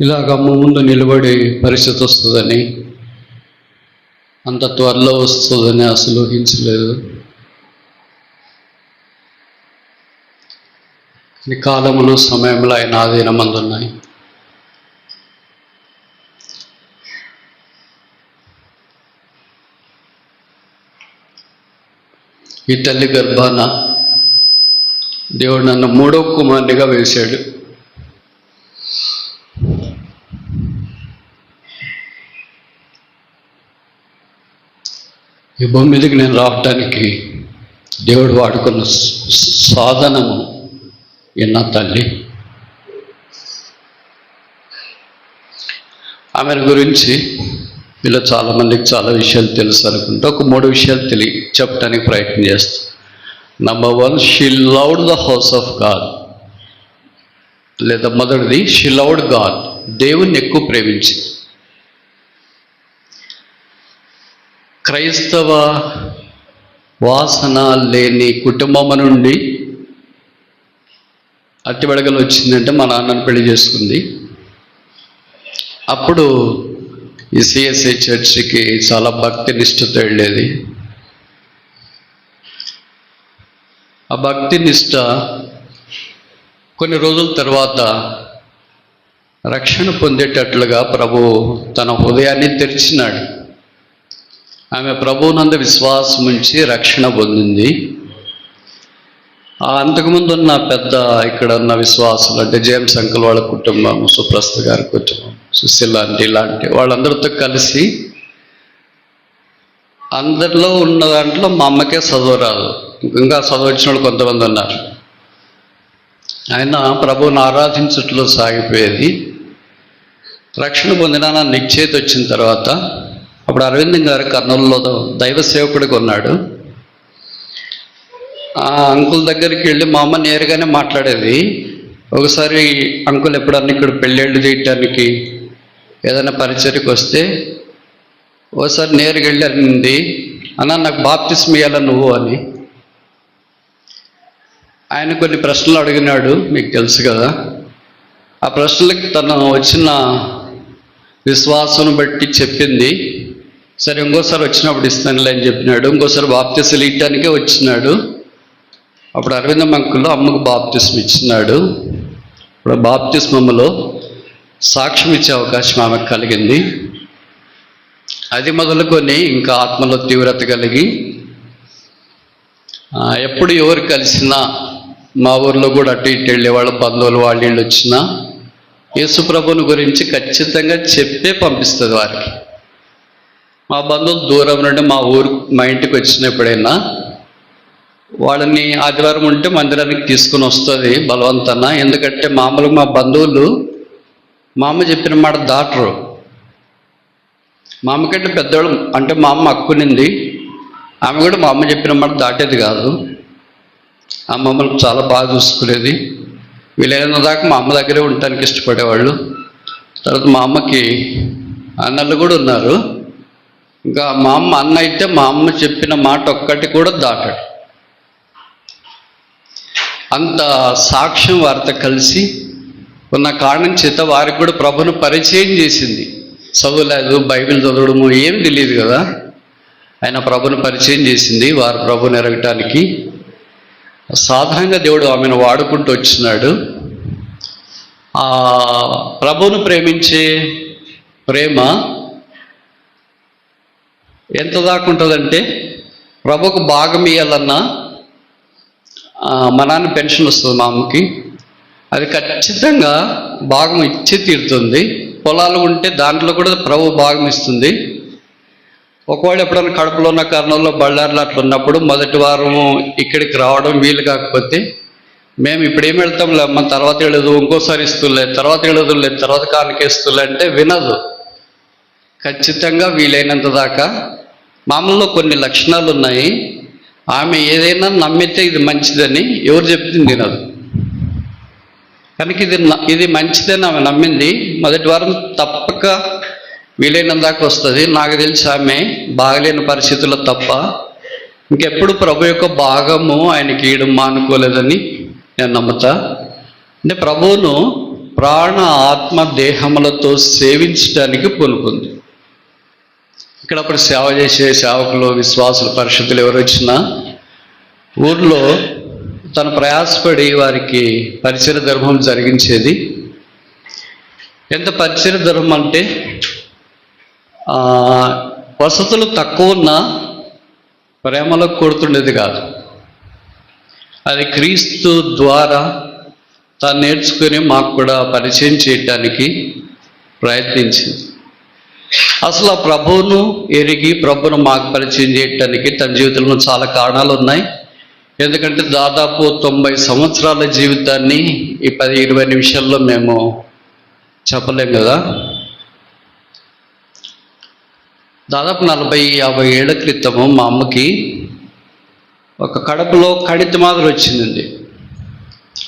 ఇలాగ ముందు నిలబడి పరిస్థితి వస్తుందని అంత త్వరలో వస్తుందని అసలు ఊహించలేదు. ఈ కాలములు సమయంలో ఆయన ఆధీనమందు ఉన్నాయి ఈ తల్లి గర్భాన దేవుడు నన్ను మూడో కుమారునిగా వేశాడు. ఈ భూమి మీదకి నేను రావటానికి దేవుడు వాడుకున్న సాధనము ఎన్న తల్లి. ఆమె గురించి ఇలా చాలామందికి చాలా విషయాలు తెలుసు అనుకుంటే. ఒక మూడు విషయాలు తెలియ చెప్పడానికి ప్రయత్నం చేస్తాను number one she loved the house of God లేదా మొదటిది షీ లవ్డ్ గాడ్ దేవుణ్ణి ఎక్కువ ప్రేమించింది. క్రైస్తవ వాసన లేని కుటుంబం నుండి అట్టిబడగలు వచ్చిందంటే మా నాన్నను పెళ్ళి చేసుకుంది. అప్పుడు ఈ సిఎస్ఐ చర్చికి చాలా భక్తి నిష్ఠతో వెళ్ళేది. ఆ భక్తి నిష్ఠ కొన్ని రోజుల తర్వాత రక్షణ పొందేటట్లుగా ప్రభు తన హృదయాన్ని తెరిచినాడు. ఆమె ప్రభువునంద విశ్వాసం ఉంచి రక్షణ పొందింది. అంతకుముందు ఉన్న పెద్ద ఇక్కడ ఉన్న విశ్వాసులు అంటే జేమ్స్ అంకుల్ వాళ్ళ కుటుంబం సుప్రస్త గారి కుటుంబం సుశీల్ లాంటి ఇలాంటి వాళ్ళందరితో కలిసి అందరిలో ఉన్న దాంట్లో మా అమ్మకే చదువు రాదు. ఇంకా చదువు వచ్చిన వాళ్ళు కొంతమంది ఉన్నారు. ఆయన ప్రభువుని ఆరాధించట్లో సాగిపోయేది. రక్షణ పొందిన నా వచ్చిన తర్వాత అప్పుడు అరవిందం గారు కర్నూలులో దైవ సేవకుడిగా ఉన్నాడు ఆ అంకుల్ దగ్గరికి వెళ్ళి మా అమ్మ నేరుగానే మాట్లాడేది. ఒకసారి అంకుల్ ఎప్పుడన్నా ఇక్కడ పెళ్ళిళ్ళు తీయటానికి ఏదైనా పరిచయకి వస్తే ఓసారి నేరుగా వెళ్ళి అనింది అన్న నాకు బాప్తిస్మ ఇయ్యాల నువ్వు? అని. ఆయన కొన్ని ప్రశ్నలు అడిగినాడు మీకు తెలుసు కదా. ఆ ప్రశ్నలకు తను వచ్చిన విశ్వాసం బట్టి చెప్పింది. సరే ఇంకోసారి వచ్చినప్పుడు ఇస్తానులే అని చెప్పినాడు. ఇంకోసారి బాప్తిస్మలు ఇయ్యటానికే వచ్చినాడు. అప్పుడు అరవింద మంకుల్లో అమ్మకు బాప్తిస్మ ఇచ్చినాడు. ఇప్పుడు బాప్తిస్మములో సాక్ష్యం ఇచ్చే అవకాశం ఆమెకు కలిగింది. అది మొదలుకొని ఇంకా ఆత్మలో తీవ్రత కలిగి ఎప్పుడు ఎవరు కలిసినా మా ఊర్లో కూడా అటు ఇటు వెళ్ళేవాళ్ళ బంధువులు వాళ్ళు ఇళ్ళు వచ్చినా యేసుప్రభుని గురించి ఖచ్చితంగా చెప్పే పంపిస్తుంది వారికి. మా బంధువులు దూరం నుండి మా ఊరు మా ఇంటికి వచ్చినప్పుడైనా వాళ్ళని ఆదివారం ఉంటే మందిరానికి తీసుకుని వస్తుంది బలవంతన. ఎందుకంటే మామూలుగా మా బంధువులు మా అమ్మ చెప్పిన మాట దాటరు. మా అమ్మ కంటే పెద్దవాళ్ళు అంటే మా అమ్మ అక్కునింది. ఆమె కూడా మా అమ్మ చెప్పిన మాట దాటేది కాదు. ఆ మమ్మల్ని చాలా బాగా చూసుకునేది. వీలైన దాకా మా అమ్మ దగ్గరే ఉండటానికి ఇష్టపడేవాళ్ళు. తర్వాత మా అమ్మకి అన్నలు కూడా ఉన్నారు. ఇంకా మా అమ్మ అన్న అయితే మా అమ్మ చెప్పిన మాట ఒక్కటి కూడా దాటాడు. అంత సాక్ష్యం వారితో కలిసి ఉన్న కారణం చేత వారికి కూడా ప్రభును పరిచయం చేసింది. చదువులేదు బైబిల్ చదవడము ఏం తెలియదు కదా. ఆయన ప్రభును పరిచయం చేసింది వారు ప్రభుని ఎరగటానికి. సాధారణంగా దేవుడు ఆమెను వాడుకుంటూ వచ్చినాడు. ప్రభును ప్రేమించే ప్రేమ ఎంత దాకా ఉంటుందంటే ప్రభుకు భాగం ఇవ్వాలన్నా మా నాన్న పెన్షన్ వస్తుంది మా అమ్మకి అది ఖచ్చితంగా భాగం ఇచ్చి తీరుతుంది. పొలాలు ఉంటే దాంట్లో కూడా ప్రభు భాగం ఇస్తుంది. ఒకవేళ ఎప్పుడైనా కడుపులో ఉన్న కారణంలో బళ్ళార్లు అట్లా ఉన్నప్పుడు మొదటి వారం ఇక్కడికి రావడం వీలు కాకపోతే మేము ఇప్పుడు ఏం వెళ్తాంలే అమ్మ తర్వాత వెళ్ళదు ఇంకోసారి ఇస్తులే తర్వాత వెళ్ళదులే తర్వాత కానికేస్తులే అంటే వినదు. ఖచ్చితంగా వీలైనంత దాకా మామూలులో కొన్ని లక్షణాలు ఉన్నాయి. ఆమె ఏదైనా నమ్మితే ఇది మంచిదని ఎవరు చెప్తుంది తినదు కనుక ఇది ఇది మంచిదని ఆమె నమ్మింది. మొదటి వారం తప్పక వీలైనంత దాకా వస్తుంది. నాకు తెలిసి ఆమె బాగలేని పరిస్థితుల్లో తప్ప ఇంకెప్పుడు ప్రభు యొక్క భాగము ఆయనకి ఇయడం మానుకోలేదని నేను నమ్ముతా. అంటే ప్రభువును ప్రాణ ఆత్మ దేహములతో సేవించడానికి పూనుకుంది. ఇక్కడ అప్పుడు సేవ చేసే సేవకులు విశ్వాసులు పరిషత్తులు ఎవరు వచ్చినా ఊర్లో తను ప్రయాసపడి వారికి పరిచయ ధర్మం జరిగించేది. ఎంత పరిచయ ధర్మం అంటే వసతులు తక్కువ ఉన్నా ప్రేమలో కొడుతుండేది కాదు. అది క్రీస్తు ద్వారా తను నేర్చుకుని మాకు కూడా పరిచయం చేయటానికి ప్రయత్నించింది. అసలు ఆ ప్రభువును ఎరిగి ప్రభును మాకు పరిచయం చేయటానికి తన జీవితంలో చాలా కారణాలు ఉన్నాయి. ఎందుకంటే దాదాపు తొంభై సంవత్సరాల జీవితాన్ని ఈ పది ఇరవై నిమిషాల్లో మేము చెప్పలేం కదా. దాదాపు నలభై యాభై ఏళ్ళ క్రితము మా అమ్మకి ఒక కడుపులో కణిత మాదిరి వచ్చిందండి.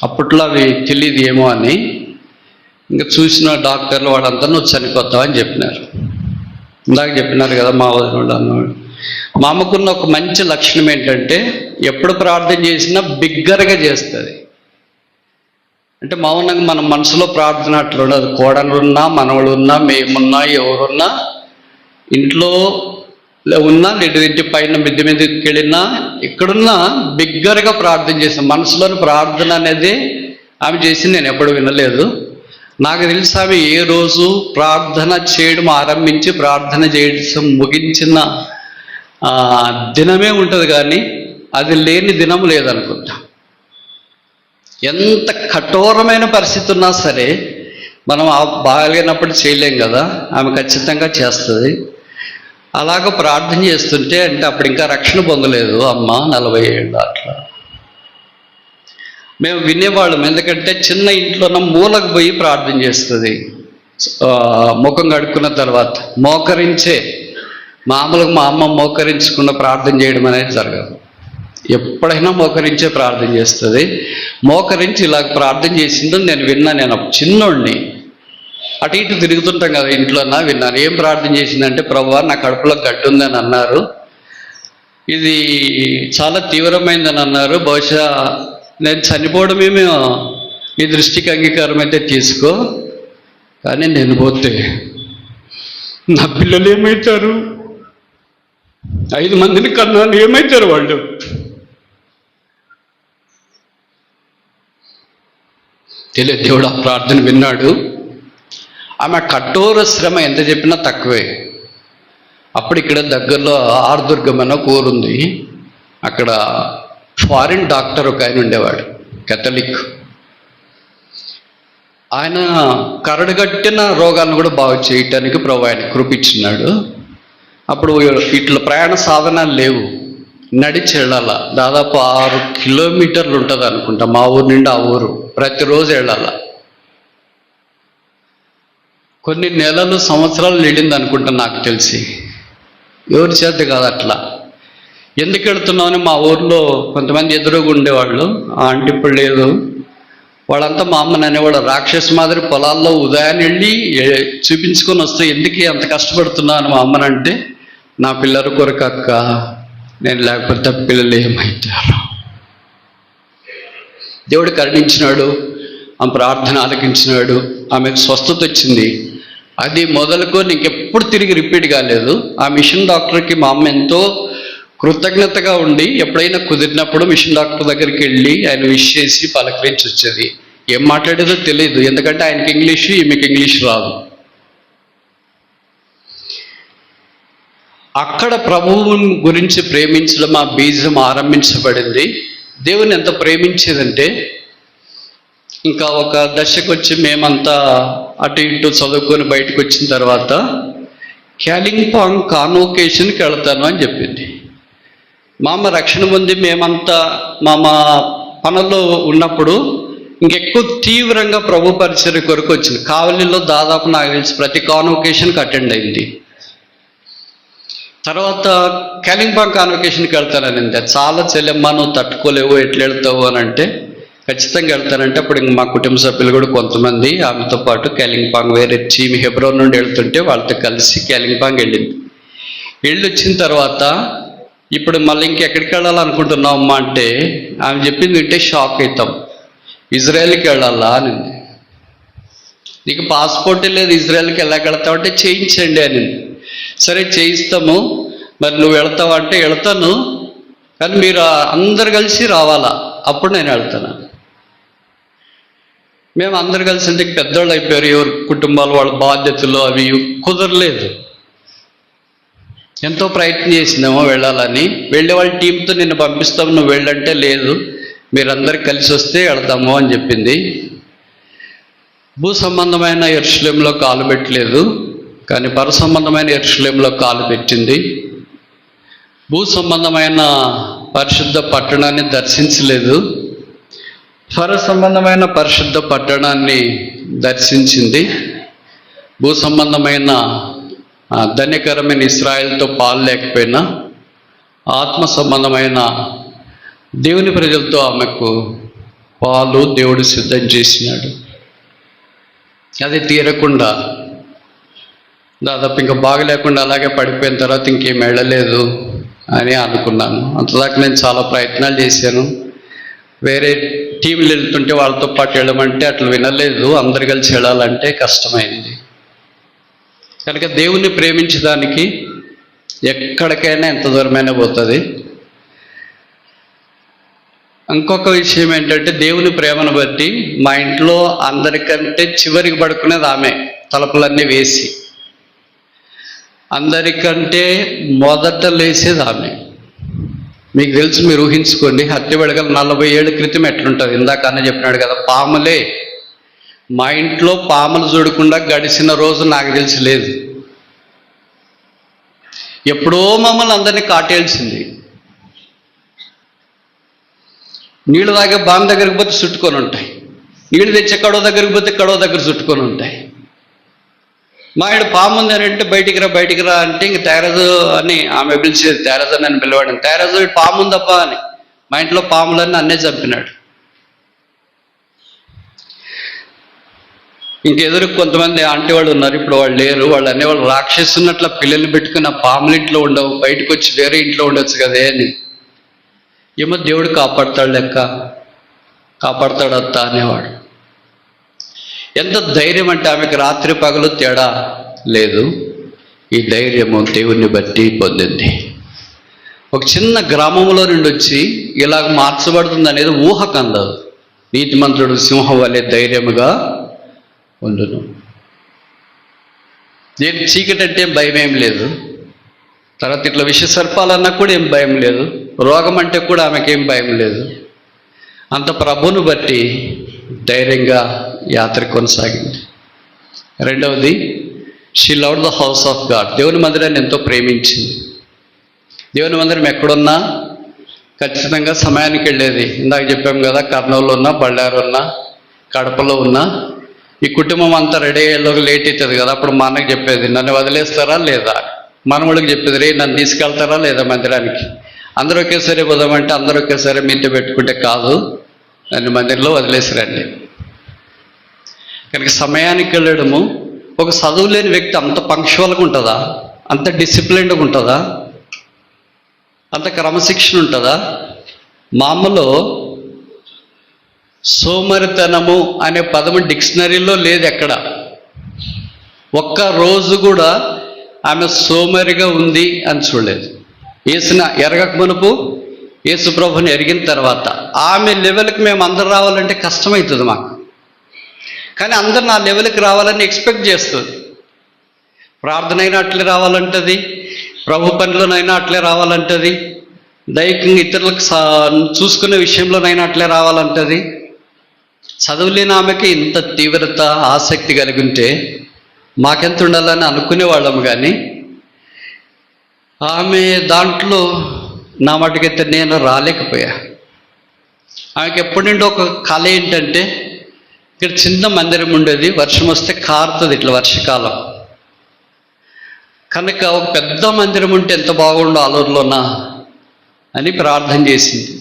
అప్పట్లో అవి తెలియదు ఏమో అని. ఇంకా చూసిన డాక్టర్లు వాళ్ళంతా నువ్వు చనిపోతావు అని చెప్పినారు. ఇందాక చెప్పినారు కదా మా వదిన అన్నవాడు మా అమ్మకున్న ఒక మంచి లక్షణం ఏంటంటే ఎప్పుడు ప్రార్థన చేసినా బిగ్గరగా చేస్తుంది. అంటే మౌనంగా మన మనసులో ప్రార్థన అట్లా ఉండదు. కోడలున్నా మనవలు ఉన్నా మేమున్నా ఎవరున్నా ఇంట్లో ఉన్నా లేదా ఇంటి పైన మిద్దె మీదకి వెళ్ళినా ఇక్కడున్నా బిగ్గరగా ప్రార్థన చేసాం మనసులోని ప్రార్థన అనేది ఆమె చేసి నేను ఎప్పుడు వినలేదు. నాకు తెలిసి ఆమె ఏ రోజు ప్రార్థన చేయడం ఆరంభించి ప్రార్థన చేయడం ముగించిన దినమే ఉంటుంది కానీ అది లేని దినం లేదనుకుంటా. ఎంత కఠోరమైన పరిస్థితి ఉన్నా సరే మనం బాగలేనప్పుడు చేయలేం కదా ఆమె ఖచ్చితంగా చేస్తుంది. అలాగ ప్రార్థన చేస్తుంటే అంటే అప్పుడు ఇంకా రక్షణ పొందలేదు. అమ్మ నలభై ఏళ్ళు అట్లా. మేము వినేవాళ్ళం. ఎందుకంటే చిన్న ఇంట్లోన మూలకు పోయి ప్రార్థన చేస్తుంది. ముఖం కడుక్కున్న తర్వాత మోకరించే మామూలుగా మా అమ్మ మోకరించకుండా ప్రార్థన చేయడం అనేది జరగదు. ఎప్పుడైనా మోకరించే ప్రార్థన చేస్తుంది. మోకరించి ఇలాగ ప్రార్థన చేసిందని నేను విన్నా నేను చిన్నోడిని. అటు ఇటు తిరుగుతుంటాం కదా ఇంట్లోనా విన్నాను. ఏం ప్రార్థన చేసిందంటే ప్రభు నా కడుపులో గడ్డు ఉందని అన్నారు. ఇది చాలా తీవ్రమైందని అన్నారు. బహుశా నేను చనిపోవడమేమో నీ దృష్టికి అంగీకారం అయితే తీసుకో కానీ నేను పోతే నా పిల్లలు ఏమవుతారు ఐదు మందిని కన్నా ఏమవుతారు వాళ్ళు? తెలియ దేవుడు ఆ ప్రార్థన విన్నాడు. ఆమె కఠోర శ్రమ ఎంత చెప్పినా తక్కువే. అప్పుడు ఇక్కడ దగ్గరలో ఆర్దుర్గం అన్న కోరుంది అక్కడ ఫారిన్ డాక్టర్ ఒక ఆయన ఉండేవాడు కెథలిక్. ఆయన కరడుగట్టిన రోగాలను కూడా బాగు చేయటానికి ప్రభు ఆయన కృపించినాడు అప్పుడు ఇట్లా ప్రయాణ సాధనాలు లేవు. నడిచి వెళ్ళాల. దాదాపు ఆరు కిలోమీటర్లు ఉంటుంది అనుకుంటా. మా ఊరు నుండి ఆ ఊరు. ప్రతిరోజు వెళ్ళాల. కొన్ని నెలలు సంవత్సరాలు నిండింది అనుకుంటా నాకు తెలిసి. ఎవరి చేత కాదు అట్లా. ఎందుకు వెళుతున్నామని మా ఊర్లో కొంతమంది ఎదురుగా ఉండేవాళ్ళు? ఆ ఇప్పుడు లేదు. వాళ్ళంతా మా అమ్మని అనేవాడు రాక్షస మాదిరి పొలాల్లో ఉదయాన్నే వెళ్ళి చూపించుకొని వస్తే ఎందుకు అంత కష్టపడుతున్నాను మా అమ్మని అంటే నా పిల్లల కొరకు అక్క నేను లేకపోతే పిల్లలు ఏమవుతారు దేవుడు కరుణించినాడు ఆమె ప్రార్థన ఆలకించినాడు ఆమెకు స్వస్థత వచ్చింది. అది మొదలుకొని ఇంకెప్పుడు తిరిగి రిపీట్ కాలేదు. ఆ మిషన్ డాక్టర్కి మా అమ్మ ఎంతో కృతజ్ఞతగా ఉండి ఎప్పుడైనా కుదిరినప్పుడు మిషన్ డాక్టర్ దగ్గరికి వెళ్ళి ఆయన విష్ చేసి పలకరించి వచ్చేది. ఏం మాట్లాడేదో తెలియదు ఎందుకంటే ఆయనకి ఇంగ్లీషు ఈమెకి ఇంగ్లీష్ రాదు. అక్కడ ప్రభువు గురించి ప్రేమించడం ఆ బీజం ఆరంభించబడింది. దేవుని ఎంత ప్రేమించేదంటే ఇంకా ఒక దశకు వచ్చి మేమంతా అటు ఇటు చదువుకొని బయటకు వచ్చిన తర్వాత క్యాలింగ్పాంగ్ కాన్వొకేషన్కి వెళ్తాను అని చెప్పింది. మా అమ్మ రక్షణ పొంది మేమంతా మా మా పనుల్లో ఉన్నప్పుడు ఇంకెక్కువ తీవ్రంగా ప్రభు పరిచర్య కొరకు వచ్చింది. కావలిలో దాదాపు నాకు తెలిసి ప్రతి కాన్వకేషన్కి అటెండ్ అయింది. తర్వాత కలింపాంగ్ కాన్వకేషన్కి వెళ్తాననింది చాలా చెల్లెమ్మ నువ్వు తట్టుకోలేవు ఎట్లా వెళ్తావు అని అంటే ఖచ్చితంగా వెళ్తానంటే అప్పుడు ఇంక మా కుటుంబ సభ్యులు కూడా కొంతమంది ఆమెతో పాటు కాలింపాంగ్ వేరే చీమి హెబ్రోన్ నుండి వెళ్తుంటే వాళ్ళతో కలిసి కాలింపాంగ్ వెళ్ళింది. వెళ్ళి వచ్చిన తర్వాత ఇప్పుడు మళ్ళీ ఇంకెక్కడికి వెళ్ళాలనుకుంటున్నావమ్మా అంటే ఆమె చెప్పింది వింటే షాక్ అవుతాం. ఇజ్రాయెల్కి వెళ్ళాలా అని నీకు పాస్పోర్ట్ లేదు ఇజ్రాయెల్కి వెళ్ళగలుగుతావు అంటే చేయించండి అని సరే చేయిస్తాము. మరి నువ్వు వెళ్తావు అంటే వెళ్తాను. కానీ మీరు అందరు కలిసి రావాలా? అప్పుడు నేను వెళ్తాను. మేము అందరు కలిసి అంటే పెద్దవాళ్ళు అయిపోయారు ఎవరు కుటుంబాలు వాళ్ళ బాధ్యతలు అవి కుదరలేదు. ఎంతో ప్రయత్నం చేసిందేమో వెళ్ళాలని. వెళ్ళే వాళ్ళ టీంతో నిన్ను పంపిస్తాము నువ్వు వెళ్ళంటే లేదు. మీరందరు కలిసి వస్తే వెళ్తాము అని చెప్పింది. భూ సంబంధమైన ఎరుషులేంలో కాలు పెట్టలేదు కానీ పర సంబంధమైన ఎరుషులేంలో కాలు పెట్టింది. భూ సంబంధమైన పరిశుద్ధ పట్టణాన్ని దర్శించలేదు. పర సంబంధమైన పరిశుద్ధ పట్టణాన్ని దర్శించింది. భూ సంబంధమైన ధన్యకరమైన ఇస్రాయల్తో పాలు లేకపోయినా ఆత్మ సంబంధమైన దేవుని ప్రజలతో ఆమెకు పాలు దేవుడు సిద్ధం చేసినాడు. అది తీరకుండా దాదాపు ఇంకా బాగలేకుండా అలాగే పడిపోయిన తర్వాత ఇంకేం వెళ్ళలేదు అని అనుకున్నాను. అంతదాకా నేను చాలా ప్రయత్నాలు చేశాను. వేరే టీంలు వెళ్తుంటే వాళ్ళతో పాటు వెళ్ళమంటే అట్లా వినలేదు. అందరు కలిసి వెళ్ళాలంటే కష్టమైంది. కనుక దేవుణ్ణి ప్రేమించడానికి ఎక్కడికైనా ఎంత దూరమైనా పోతుంది. ఇంకొక విషయం ఏంటంటే దేవుని ప్రేమను బట్టి మా ఇంట్లో అందరికంటే చివరికి పడుకునేది ఆమె తలుపులన్నీ వేసి. అందరికంటే మొదట లేసేది ఆమె. మీకు తెలుసు మీరు ఊహించుకోండి హత్య వెడగల నలభై ఏళ్ళ క్రితం ఎట్లుంటుంది? ఇందాక అన్న చెప్పినాడు కదా పాములే మా ఇంట్లో పాములు చూడకుండా గడిచిన రోజు నాకు తెలిసి లేదు. ఎప్పుడో మమ్మల్ని అందరినీ కాటేల్సింది. నీళ్ళు తాగే బామ్ దగ్గరికి పోతే చుట్టుకొని ఉంటాయి. నీళ్ళు తెచ్చే కడవ దగ్గరికి పోతే కడవ దగ్గర చుట్టుకొని ఉంటాయి. మా ఆవిడ పాము ఉంది అని అంటే బయటికి రా బయటికి రా అంటే ఇంక తేరజు అని ఆమె పిలిచేది తేరజు అని నన్ను పిలవాడు. తేరజు పాము ఉందప్పా అని. మా ఇంట్లో పాములన్నీ అన్నే చంపినాడు. ఇంకెదురు కొంతమంది ఆంటీ వాళ్ళు ఉన్నారు ఇప్పుడు వాళ్ళు లేరు వాళ్ళు అనేవాళ్ళు రాక్షసున్నట్ల పిల్లల్ని పెట్టుకున్న పాములు ఇంట్లో ఉండవు బయటకు వచ్చి వేరే ఇంట్లో ఉండొచ్చు కదే అని ఏమో దేవుడు కాపాడతాడు లెక్క. కాపాడతాడు అత్త అనేవాడు. ఎంత ధైర్యం అంటే ఆమెకు రాత్రి పగలు తేడా లేదు. ఈ ధైర్యము దేవుణ్ణి బట్టి పొందింది. ఒక చిన్న గ్రామంలో నుండి వచ్చి ఇలాగ మార్చబడుతుంది అనేది ఊహకు నీతి నీతిమంతుడు సింహం వలె ధైర్యముగా ఉండును. నేను చీకటి అంటే భయం ఏం లేదు. తర్వాత ఇట్లా విష సర్పాలన్నా కూడా ఏం భయం లేదు. రోగం అంటే కూడా ఆమెకేం భయం లేదు. అంత ప్రభువును బట్టి ధైర్యంగా యాత్ర కొనసాగింది. రెండవది she love the house of God దేవుని మందిరాన్ని ఎంతో ప్రేమించింది. దేవుని మందిరం ఎక్కడున్నా ఖచ్చితంగా సమయానికి వెళ్ళేది. ఇందాక చెప్పాం కదా కర్నూలు ఉన్నా బళ్ళారు ఉన్నా కడపలో ఉన్నా ఈ కుటుంబం అంతా రెడీ అయ్యేలోకి లేట్ అవుతుంది కదా అప్పుడు మా అన్నకి చెప్పేది నన్ను వదిలేస్తారా లేదా? మనవాళ్ళకి చెప్పేది రే నన్ను తీసుకెళ్తారా లేదా మందిరానికి? అందరూ ఒకేసారి పోదామంటే అందరూ ఒకేసారి మీతో పెట్టుకుంటే కాదు నన్ను మందిరంలో వదిలేసిరండి. కనుక సమయానికి వెళ్ళడము ఒక చదువు లేని వ్యక్తి అంత పంక్చువల్గా ఉంటుందా? అంత డిసిప్లిన్డ్గా ఉంటుందా? అంత క్రమశిక్షణ ఉంటుందా? మామూలు సోమరితనము అనే పదము డిక్షనరీలో లేదు ఎక్కడ. ఒక్క రోజు కూడా ఆమె సోమరిగా ఉంది అని చూడలేదు. వేసిన ఎరగక మునుపు యేసు ప్రభుని ఎరిగిన తర్వాత ఆమె లెవెల్కి మేము అందరు రావాలంటే కష్టమవుతుంది మాకు. కానీ అందరు నా లెవెల్కి రావాలని ఎక్స్పెక్ట్ చేస్తుంది. ప్రార్థన అయినా అట్లే రావాలంటది ప్రభు పనిలోనైనా అట్లే రావాలంటది దైహికంగా ఇతరులకు సా- చూసుకునే విషయంలోనైనా అట్లే రావాలంటది. చదువులేని ఆమెకి ఇంత తీవ్రత ఆసక్తి కలిగి ఉంటే మాకెంత ఉండాలని అనుకునే వాళ్ళము కానీ ఆమె దాంట్లో నా మటుకైతే నేను రాలేకపోయా. ఆమెకి ఎప్పటి నుండి ఒక కళ ఏంటంటే ఇక్కడ చిన్న మందిరం ఉండేది వర్షం వస్తే కారుతుంది ఇట్లా వర్షకాలం. కనుక ఒక పెద్ద మందిరం ఉంటే ఎంత బాగుండో ఆలూరులోనా అని ప్రార్థన చేసింది.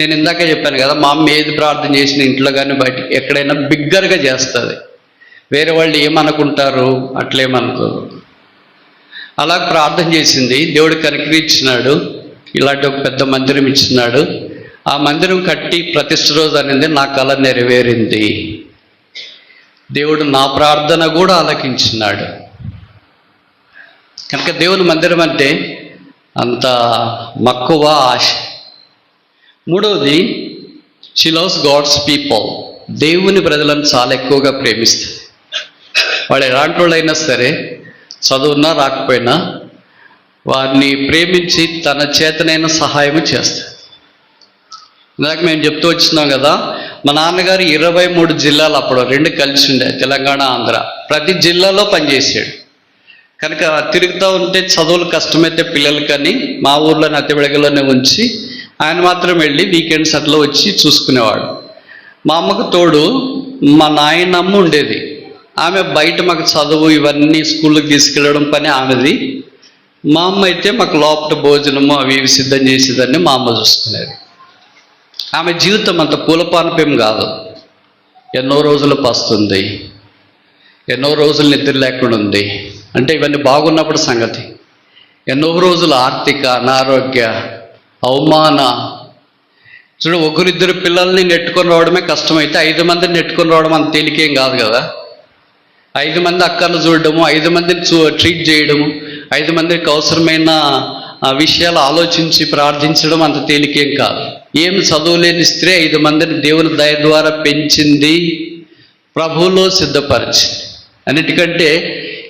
నేను ఇందాక చెప్పాను కదా మా అమ్మ ఏది ప్రార్థన చేసిన ఇంట్లో కానీ బయట ఎక్కడైనా బిగ్గరగా చేస్తుంది. వేరే వాళ్ళు ఏమనుకుంటారు? అట్లేమనుకోరు అలా ప్రార్థన చేసింది. దేవుడు కనికరించినాడు. ఇలాంటి ఒక పెద్ద మందిరం ఇచ్చినాడు. ఆ మందిరం కట్టి ప్రతిష్ఠ రోజు అనేది నా కళ నెరవేరింది. దేవుడు నా ప్రార్థన కూడా ఆలకించినాడు. కనుక దేవుని మందిరం అంటే అంత మక్కువ ఆశ. మూడవది షీ లవ్స్ గాడ్స్ పీపుల్ దేవుని ప్రజలను చాలా ఎక్కువగా ప్రేమిస్తుంది. వాడు ఎలాంటి వాళ్ళైనా సరే చదువున్నా రాకపోయినా వారిని ప్రేమించి తన చేతనైన సహాయం చేస్తుంది. ఇందాక మేము చెప్తూ వచ్చినాం కదా మా నాన్నగారు ఇరవై మూడు జిల్లాలు అప్పుడు రెండు కలిసి ఉండే తెలంగాణ ఆంధ్ర. ప్రతి జిల్లాలో పనిచేసాడు. కనుక తిరుగుతూ ఉంటే చదువులు కష్టమైతే పిల్లలకని మా ఊర్లో నత్తబెడగలోనే ఉంచి ఆయన మాత్రం వెళ్ళి వీకెండ్స్ అట్లా వచ్చి చూసుకునేవాడు. మా అమ్మకు తోడు మా నాయనమ్మ ఉండేది. ఆమె బయట మాకు చదువు ఇవన్నీ స్కూల్కి తీసుకెళ్ళడం పని ఆమెది. మా అమ్మ అయితే మాకు లోపల భోజనము అవి ఇవి సిద్ధం చేసేదాన్ని మా అమ్మ చూసుకునేది. ఆమె జీవితం అంత పూలపానపేం కాదు. ఎన్నో రోజులు పస్తుంది. ఎన్నో రోజులు నిద్ర లేకుండా ఉంది. అంటే ఇవన్నీ బాగున్నప్పుడు సంగతి. ఎన్నో రోజులు ఆర్థిక అనారోగ్య అవమాన. చూడు ఒకరిద్దరు పిల్లల్ని నెట్టుకొని రావడమే కష్టమైతే ఐదు మందిని నెట్టుకొని రావడం అంత తేలికేం కాదు కదా. ఐదు మంది అక్కర్లు చూడడము ఐదు మందిని చూ ట్రీట్ చేయడము ఐదు మందికి అవసరమైన విషయాలు ఆలోచించి ప్రార్థించడం అంత తేలికేం కాదు. ఏం చదువులేని స్త్రీ ఐదు మందిని దేవుని దయ ద్వారా పెంచింది ప్రభువులో సిద్ధపరిచింది. అన్నిటికంటే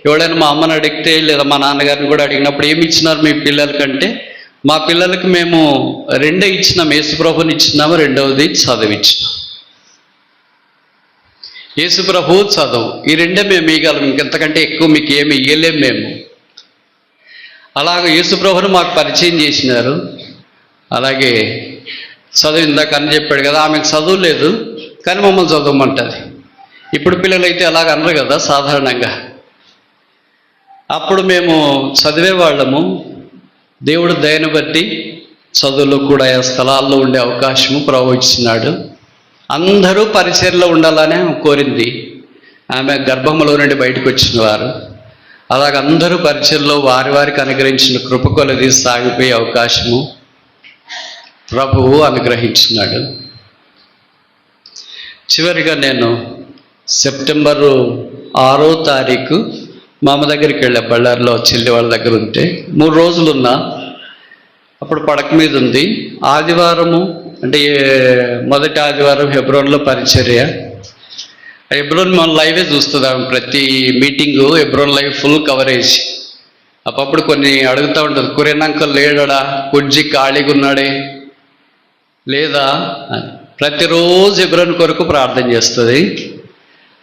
ఎవడైనా మా అమ్మని అడిగితే లేదా మా నాన్నగారిని కూడా అడిగినప్పుడు ఏమి ఇచ్చినారు మీ పిల్లలకంటే? మా పిల్లలకి మేము రెండే ఇచ్చినాం యేసుప్రభుని ఇచ్చినాము రెండవది చదివిచ్చినాం యేసుప్రభు చదువు. ఈ రెండే మేము ఇవ్వగలం ఇంకెంతకంటే ఎక్కువ మీకు ఏమి ఇవ్వలేం మేము. అలాగే యేసుప్రభుని మాకు పరిచయం చేసినారు. అలాగే చదువు ఇందాక అని చెప్పాడు కదా ఆమెకు చదువు లేదు కానీ మమ్మల్ని చదవమంటుంది. ఇప్పుడు పిల్లలైతే అలాగ అనరు కదా సాధారణంగా. అప్పుడు మేము చదివే వాళ్ళము దేవుడు దయను బట్టి చదువులో కూడా ఆ స్థలాల్లో ఉండే అవకాశము ప్రవహిస్తున్నాడు అందరూ పరిచయలో ఉండాలని కోరింది. ఆమె గర్భములో నుండి బయటకు వచ్చిన వారు. అలాగ అందరూ పరిచయంలో వారి వారికి అనుగ్రహించిన కృప కొలది సాగిపోయే అవకాశము ప్రభువు అనుగ్రహించినాడు. చివరిగా నేను సెప్టెంబరు ఆరో తారీఖు మా అమ్మ దగ్గరికి వెళ్ళా బళ్ళారిలో చెల్లి వాళ్ళ దగ్గర ఉంటే. మూడు రోజులు ఉన్నా. అప్పుడు పడక మీద ఉంది. ఆదివారము అంటే మొదటి ఆదివారం హెబ్రోన్లో పరిచర్య. హెబ్రోన్ మన లైవే చూస్తుంది ప్రతి meeting Hebron live full coverage. అప్పుడు కొన్ని అడుగుతూ ఉంటుంది కురేనాంకల్ లేడడా? కుడ్జి ఖాళీగా ఉన్నాడే? లేదా? ప్రతిరోజు హెబ్రోన్ కొరకు ప్రార్థన చేస్తుంది.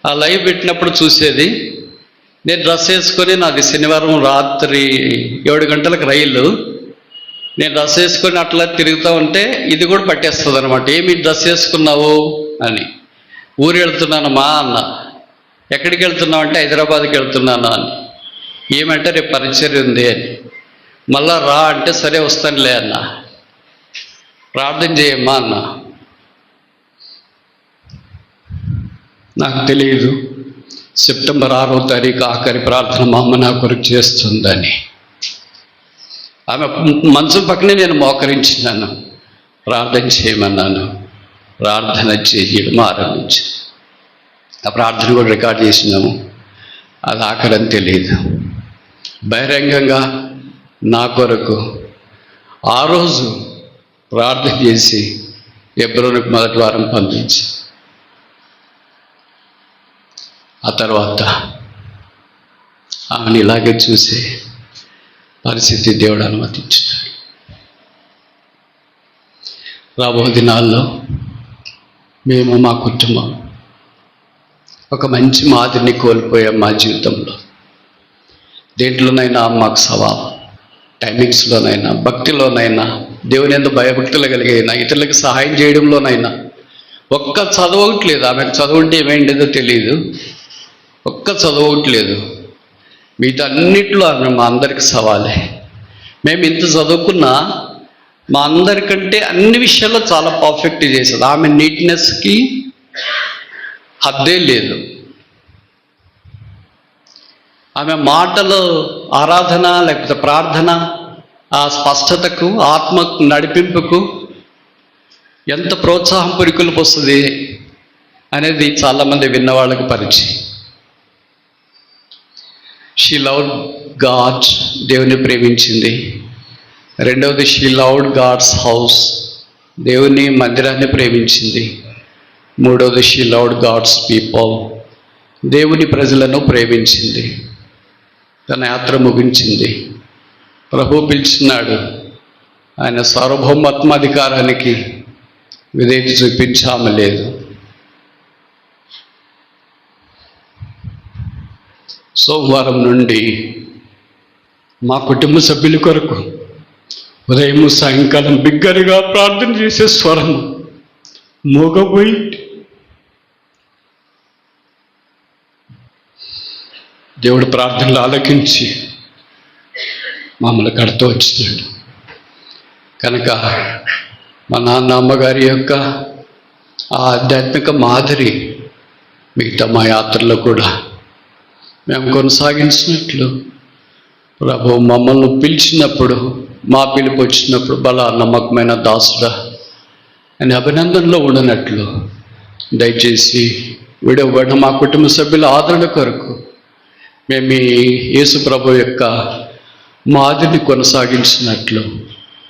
ఆ లైవ్ పెట్టినప్పుడు చూసేది నేను డ్రెస్ వేసుకొని నాకు శనివారం రాత్రి ఏడు గంటలకు రైలు. నేను డ్రెస్ వేసుకొని అట్లా తిరుగుతూ ఉంటే ఇది కూడా పట్టేస్తుంది అనమాట ఏమి డ్రెస్ వేసుకున్నావు అని. ఊరు వెళ్తున్నానమ్మా అన్న. ఎక్కడికి వెళ్తున్నావు? అంటే హైదరాబాద్కి వెళ్తున్నాను అని. ఏమంటే రేపు పరిచయం ఉంది అని. మళ్ళా రా అంటే సరే వస్తానులే అన్న. ప్రార్థన చేయమ్మా అన్న. నాకు తెలియదు సెప్టెంబర్ ఆరో తారీఖు ఆఖరి ప్రార్థన మా అమ్మ నా కొరకు చేస్తుందని. ఆమె మంచం పక్కనే నేను మోకరించినాను. ప్రార్థన చేయమన్నాను. ప్రార్థన చేయడం ఆరంభించి. ఆ ప్రార్థన కూడా రికార్డ్ చేసినాము. అది ఆఖరని తెలియదు బహిరంగంగా నా కొరకు ఆ రోజు ప్రార్థన చేసి ఎబ్రోనికి మొదటి వారం పంపించి. ఆ తర్వాత ఆమెను ఇలాగే చూసి పరిస్థితి దేవుడు అనుమతించాడు రాబో దినాల్లో మేము మా కుటుంబం ఒక మంచి మాదిరిని కోల్పోయాం మా జీవితంలో. దేంట్లోనైనా మాకు సవాల్ టైమింగ్స్లోనైనా భక్తిలోనైనా దేవుని ఎందు భయభక్తులు కలిగైనా ఇతరులకు సహాయం చేయడంలోనైనా ఒక్క చదవట్లేదు ఆమెకు చదువు ఉంటే ఏమైండేదో తెలియదు ఒక్క చదవట్లేదు మిగతా అన్నిట్లో మా అందరికి సవాలే. మేము ఇంత చదువుకున్నా మా అందరికంటే అన్ని విషయాల్లో చాలా పర్ఫెక్ట్ చేసేది. ఆమె నీట్నెస్కి హద్దే లేదు. ఆమె మాటలు ఆరాధన లేకపోతే ప్రార్థన ఆ స్పష్టతకు ఆత్మ నడిపింపుకు ఎంత ప్రోత్సాహం పురికొల్పు వస్తుంది అనేది చాలామంది విన్నవాళ్ళకి పరిచయం. షీ లవ్ గాడ్ దేవుని ప్రేమించింది. రెండవది షీ లవ్డ్ గాడ్స్ హౌస్ దేవుని మందిరాన్ని ప్రేమించింది. మూడవది షీ లవ్డ్ గాడ్స్ పీపుల్ దేవుని ప్రజలను ప్రేమించింది. తన యాత్ర ముగించింది. ప్రభు పిలిచినాడు. ఆయన సార్వభౌమాత్మాధికారానికి విధేయత చూపించాము లేదు సోమవారం నుండి మా కుటుంబ సభ్యుల కొరకు ఉదయం సాయంకాలం బిగ్గరగా ప్రార్థన చేసే స్వరం మూగపోయి దేవుడు ప్రార్థనలు ఆలకించి మమ్మల్ని కడుతూ వచ్చినాడు కనుక మా నాన్న అమ్మగారి యొక్క ఆ ఆధ్యాత్మిక మాదిరి మిగతా మా యాత్రలో కూడా మేము కొనసాగించినట్లు ప్రభు మమ్మల్ని పిలిచినప్పుడు మా పిలుపు వచ్చినప్పుడు బల నమ్మకమైన దాసుడా అని అభినందనలో ఉండనట్లు దయచేసి విడవబడిన మా కుటుంబ సభ్యుల ఆదరణ కొరకు మేము ఈ యేసు ప్రభు యొక్క మాదిరిని కొనసాగించినట్లు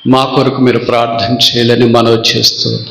మా కొరకు మీరు ప్రార్థన చేయాలని మనవి చేస్తున్నాం